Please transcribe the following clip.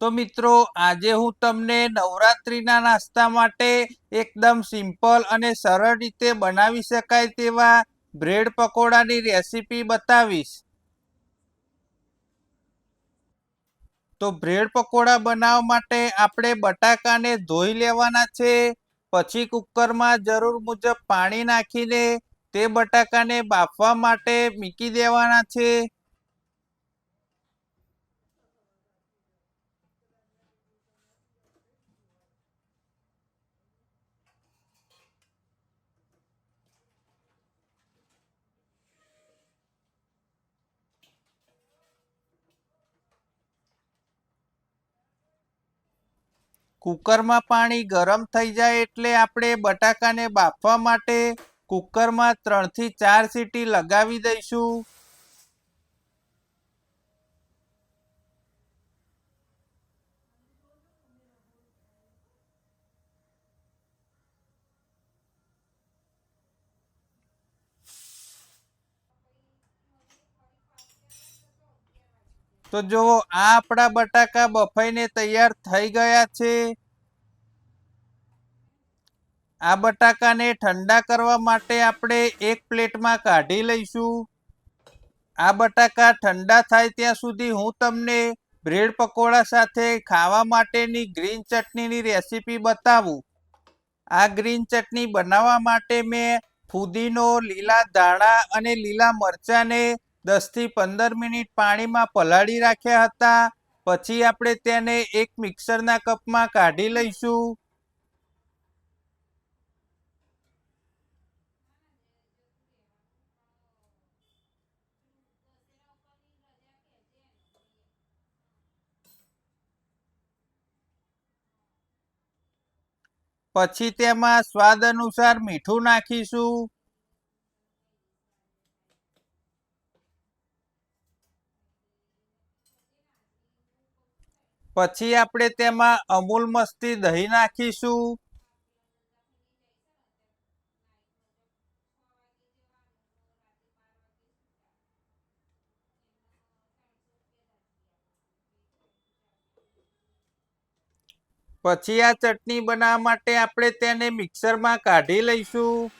તો મિત્રો, આજે હું તમને નવરાત્રિના નાસ્તા માટે એકદમ સિમ્પલ અને સરળ રીતે બનાવી શકાય તેવા બ્રેડ પકોડાની રેસીપી બતાવીશ. તો બ્રેડ પકોડા બનાવવા માટે આપણે બટાકાને ધોઈ લેવાના છે, પછી કુકરમાં જરૂર મુજબ પાણી નાખીને તે બટાકાને બાફવા માટે મૂકી દેવાના છે. કુકરમાં પાણી ગરમ થઈ જાય એટલે આપણે બટાકાને બાફવા માટે કુકરમાં ત્રણથી ચાર સીટી લગાવી દઈશું. તો જુઓ, આ આપણા બટાકા બફાઈને તૈયાર થઈ ગયા છે. આ બટાકાને ઠંડા કરવા માટે આપણે એક પ્લેટમાં કાઢી લઈશું. આ બટાકા ઠંડા થાય ત્યાં સુધી હું તમને બ્રેડ પકોડા સાથે ખાવા માટેની ગ્રીન ચટણીની રેસીપી બતાવું. આ ગ્રીન ચટણી બનાવવા માટે મેં ફુદીનો, લીલા ધાણા અને લીલા મરચાંને દસથી પંદર મિનિટ પાણીમાં પલાળી રાખ્યા હતા. પછી આપણે તેને એક મિક્સરના કપમાં કાઢી લઈશું. પછી તેમાં સ્વાદ અનુસાર મીઠું નાખીશું. પછી આપણે તેમાં અમૂલ મસ્તી દહીં નાખીશું. પછી આ ચટણી બનાવવા માટે આપણે તેને મિક્સરમાં કાઢી લઈશું.